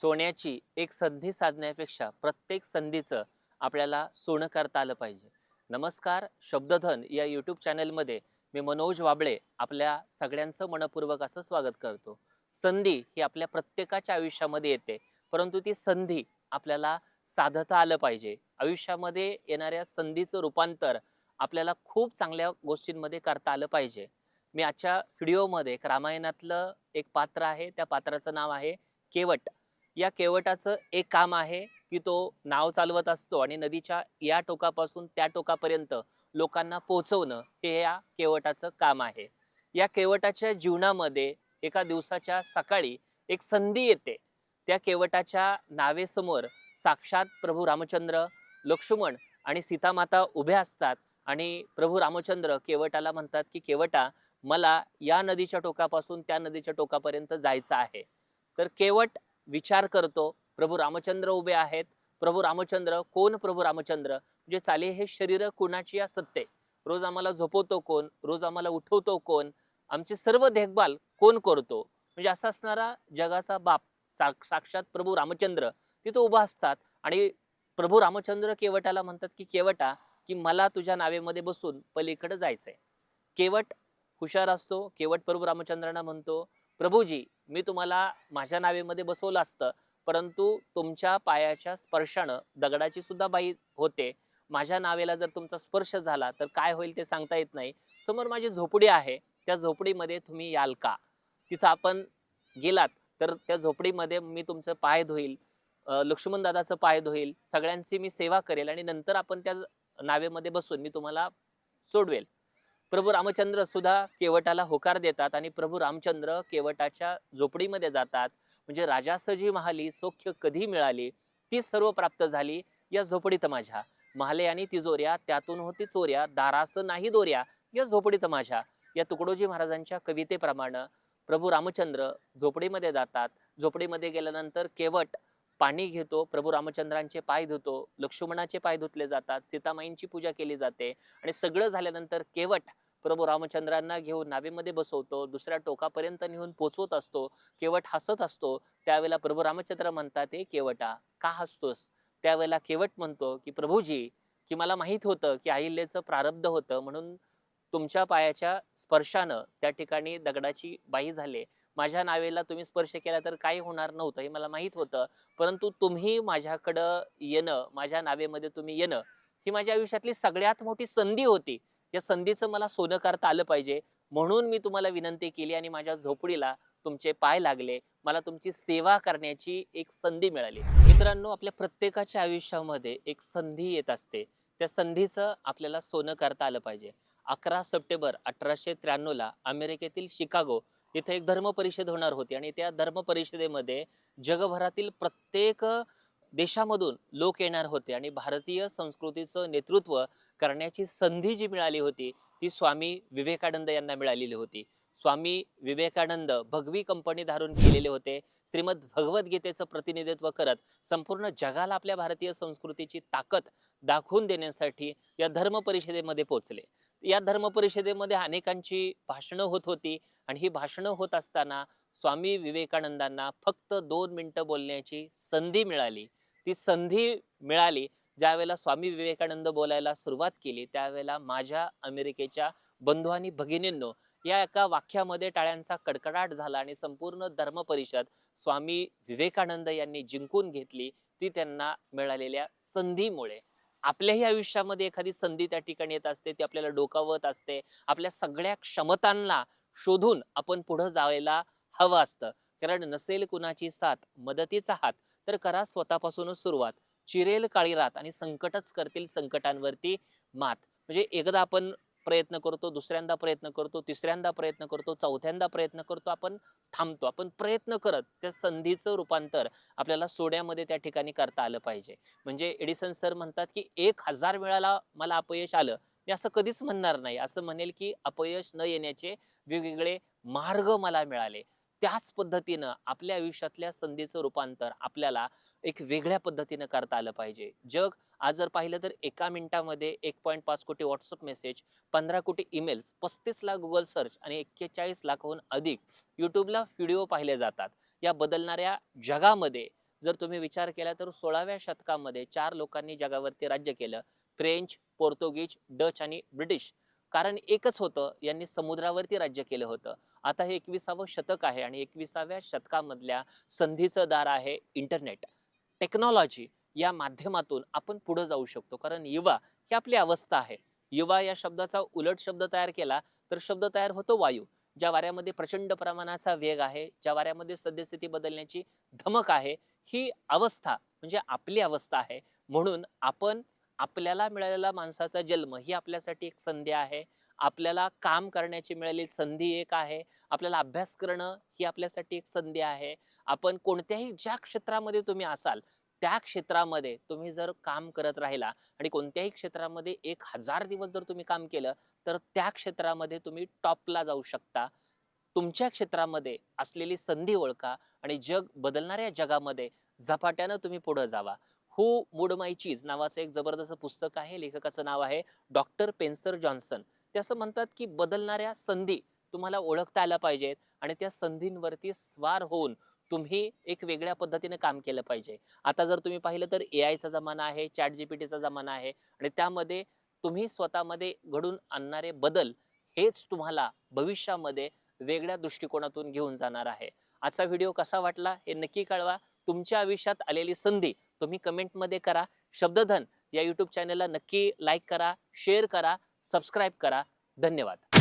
सोन्याची एक संधी साधण्यापेक्षा प्रत्येक संधीचं आपल्याला सोनं करता आलं पाहिजे. नमस्कार शब्दधन या यूट्यूब चॅनलमध्ये मी मनोज वाबळे आपल्या सगळ्यांचं मनपूर्वक असं स्वागत करतो. संधी ही आपल्या प्रत्येकाच्या आयुष्यामध्ये येते परंतु ती संधी आपल्याला साधता आलं पाहिजे. आयुष्यामध्ये येणाऱ्या संधीचं रूपांतर आपल्याला खूप चांगल्या गोष्टींमध्ये करता आलं पाहिजे. मी आजच्या व्हिडिओमध्ये एक रामायणातलं एक पात्र आहे त्या पात्राचं नाव आहे केवट. या केवटाचं एक काम आहे की तो नाव चालवत असतो आणि नदीच्या या टोकापासून त्या टोकापर्यंत लोकांना पोहोचवणं हे या केवटाचं काम आहे. या केवटाच्या जीवनामध्ये एका दिवसाच्या सकाळी एक संधी येते. त्या केवटाच्या नावेसमोर साक्षात प्रभू रामचंद्र लक्ष्मण आणि सीतामाता उभ्या असतात आणि प्रभू रामचंद्र केवटाला म्हणतात की केवटा मला या नदीच्या टोकापासून त्या नदीच्या टोकापर्यंत जायचं आहे. तर केवट विचार करतो प्रभू रामचंद्र उभे आहेत. प्रभू रामचंद्र कोण प्रभू रामचंद्र? म्हणजे चाले हे शरीर कुणाची या सत्ते? रोज आम्हाला झोपवतो कोण? रोज आम्हाला उठवतो कोण? आमची सर्व देखभाल कोण करतो? म्हणजे असा असणारा जगाचा बाप साक साक्षात प्रभू रामचंद्र तिथं उभा असतात. आणि प्रभू रामचंद्र केवटाला म्हणतात की केवटा की मला तुझ्या नावेमध्ये बसून पलीकडे जायचंय. केवट हुशार असतो केवट प्रभू रामचंद्रांना म्हणतो प्रभूजी मी तुम्हाला माझ्या नावेमध्ये बसवलं असतं परंतु तुमच्या पायाच्या स्पर्शानं दगडाची सुद्धा बाई होते. माझ्या नावेला जर तुमचा स्पर्श झाला तर काय होईल ते सांगता येत नाही. समोर माझी झोपडी आहे. त्या झोपडीमध्ये तुम्ही याल का? तिथं आपण गेलात तर त्या झोपडीमध्ये मी तुमचं पाय धुईल लक्ष्मणदादाचं पाय धुईल सगळ्यांची मी सेवा करेल आणि नंतर आपण त्या नावेमध्ये बसून मी तुम्हाला सोडवेल. प्रभू रामचंद्र सुद्धा केवटाला होकार देतात आणि प्रभू रामचंद्र केवटाच्या झोपडीमध्ये जातात. म्हणजे राजासजी महाली सौख्य कधी मिळाली? ती सर्व प्राप्त झाली या झोपडीत माझ्या. महाले आणि तिजोऱ्या त्यातून होती चोऱ्या. दारास नाही दोऱ्या या झोपडीत माझ्या. या तुकडोजी महाराजांच्या कवितेप्रमाणे प्रभू रामचंद्र झोपडीमध्ये जातात. झोपडीमध्ये गेल्यानंतर केवट पाणी घेतो प्रभू रामचंद्रांचे पाय धुतो लक्ष्मणाचे पाय धुतले जातात सीतामाईंची पूजा केली जाते आणि सगळं झाल्यानंतर केवट प्रभू रामचंद्रांना घेऊन नावेमध्ये बसवतो दुसऱ्या टोकापर्यंत नेऊन पोचवत असतो केवट हसत असतो. त्यावेळेला प्रभू रामचंद्र म्हणतात हे केवटा का हसतोस? त्यावेळेला केवट म्हणतो की प्रभूजी की मला माहीत होतं की अहिल्याचं प्रारब्ध होतं म्हणून तुमच्या पायाच्या स्पर्शानं त्या ठिकाणी दगडाची बाई झाले. माझ्या नावेला तुम्ही स्पर्श केला तर काही होणार नव्हतं हे मला माहीत होतं. परंतु तुम्ही माझ्याकडं येणं माझ्या नावेमध्ये तुम्ही येणं ही माझ्या आयुष्यातली सगळ्यात मोठी संधी होती. या संधीचं मला सोनं करता आलं पाहिजे. म्हणून मी तुम्हाला विनंती केली आणि माझ्या झोपडीला तुमचे पाय लागले. मला तुमची सेवा करण्याची एक संधी मिळाली. मित्रांनो आपल्या प्रत्येकाच्या आयुष्यामध्ये एक संधी येत असते. त्या संधीचं आपल्याला सोनं करता आलं पाहिजे. अकरा सप्टेंबर अठराशे त्र्याण्णवला अमेरिकेतील शिकागो इथे एक धर्म परिषद होणार होती आणि त्या धर्म परिषदेमध्ये जगभरातील प्रत्येक देशामधून लोक येणार होते आणि भारतीय संस्कृतीचं नेतृत्व करण्याची संधी जी मिळाली होती ती स्वामी विवेकानंद यांना मिळालेली होती. स्वामी विवेकानंद भगवी कंपनी धारून केलेले होते. श्रीमद भगवद्गीतेचं प्रतिनिधित्व करत संपूर्ण जगाला आपल्या भारतीय संस्कृतीची ताकद दाखवून देण्यासाठी या धर्म परिषदेमध्ये पोहोचले. या धर्म परिषदेमध्ये अनेकांची भाषणं होत होती आणि ही भाषणं होत असताना स्वामी विवेकानंदांना फक्त दोन मिनिटं बोलण्याची संधी मिळाली. ती संधी मिळाली ज्यावेळेला स्वामी विवेकानंद बोलायला सुरुवात केली त्यावेळेला माझ्या अमेरिकेच्या बंधू आणि भगिनींनो या एका वाक्यामध्ये टाळ्यांचा कडकडाट झाला आणि संपूर्ण धर्म परिषद स्वामी विवेकानंद यांनी जिंकून घेतली ती त्यांना मिळालेल्या संधीमुळे. आपल्याही आयुष्यामध्ये एखादी संधी त्या ठिकाणी येत असते ती आपल्याला डोकावत असते. आपल्या सगळ्या क्षमतांना शोधून आपण पुढे जायला हवं असतं. कारण नसेल कुणाची साथ मदतीचा हात तर करा स्वतःपासूनच सुरुवात. चिरेल काळी रात आणि संकटच करतील संकटांवरती मात. म्हणजे एकदा आपण प्रयत्न करतो दुसऱ्यांदा प्रयत्न करतो तिसऱ्यांदा प्रयत्न करतो चौथ्यांदा प्रयत्न करतो आपण थांबतो आपण प्रयत्न करत त्या संधीचं रूपांतर आपल्याला सोड्यामध्ये त्या ठिकाणी करता आलं पाहिजे. म्हणजे एडिसन सर म्हणतात की एक हजार वेळाला मला अपयश आलं. मी असं कधीच म्हणणार नाही. असं म्हणेल की अपयश न येण्याचे वेगवेगळे मार्ग मला मिळाले. त्याच पद्धतीनं आपल्या आयुष्यातल्या संधीचं रूपांतर आपल्याला एक वेगळ्या पद्धतीनं करता आलं पाहिजे. जग आज जर पाहिलं तर एका मिनिटामध्ये एक पॉईंट पाच कोटी व्हॉट्सअप मेसेज पंधरा कोटी ईमेल्स पस्तीस लाख गुगल सर्च आणि एक्केचाळीस लाखहून अधिक यूट्यूबला व्हिडिओ पाहिले जातात. या बदलणाऱ्या जगामध्ये जर तुम्ही विचार केला तर सोळाव्या शतकामध्ये चार लोकांनी जगावरती राज्य केलं फ्रेंच पोर्तुगीज डच आणि ब्रिटिश. कारण एकच होतं यांनी समुद्रावरती राज्य केलं होतं. आता हे एकविसावं शतक आहे आणि एकविसाव्या शतकामधल्या संधीचं दार आहे इंटरनेट टेक्नॉलॉजी या माध्यमातून आपण पुढे जाऊ शकतो. कारण युवा ही आपली अवस्था आहे. युवा या शब्दाचा उलट शब्द तयार केला तर शब्द तयार होतो वायू. ज्या वाऱ्यामध्ये प्रचंड प्रमाणाचा वेग आहे ज्या वाऱ्यामध्ये सद्यस्थिती बदलण्याची धमक आहे ही अवस्था म्हणजे आपली अवस्था आहे. म्हणून आपण आपल्याला मिळालेला माणसाचा जन्म ही आपल्यासाठी एक संधी आहे. आपल्याला काम करण्याची मिळालेली संधी एक आहे. आपल्याला अभ्यास करणं ही आपल्यासाठी एक संधी आहे. आपण कोणत्याही ज्या क्षेत्रामध्ये तुम्ही असाल त्या क्षेत्रामध्ये तुम्ही जर काम करत राहिला आणि कोणत्याही क्षेत्रामध्ये एक हजार दिवस जर तुम्ही काम केलं तर त्या क्षेत्रामध्ये तुम्ही टॉपला जाऊ शकता. तुमच्या क्षेत्रामध्ये असलेली संधी ओळखा आणि जग बदलणाऱ्या जगामध्ये झपाट्यानं तुम्ही पुढे जावा. हू मूड माय चीज नावाचं एक जबरदस्त पुस्तक आहे लेखकाचं नाव आहे डॉक्टर पेन्सर जॉन्सन. ते असं म्हणतात की बदलणाऱ्या संधी तुम्हाला ओळखता आल्या पाहिजेत आणि त्या संधींवरती स्वार होऊन तुम्ही एक वेगळ्या पद्धतीने काम केलं पाहिजे. आता जर तुम्ही पाहिलं तर ए आयचा जमाना आहे चॅट जीपीटीचा जमाना आहे आणि त्यामध्ये तुम्ही स्वतःमध्ये घडून आणणारे बदल हेच तुम्हाला भविष्यामध्ये वेगळ्या दृष्टिकोनातून घेऊन जाणार आहे. आजचा व्हिडिओ कसा वाटला हे नक्की कळवा. तुमच्या आयुष्यात आलेली संधी तुम्ही कमेंटमध्ये करा. शब्दधन या यूट्यूब चॅनलला नक्की लाईक करा शेअर करा सबस्क्राईब करा. धन्यवाद.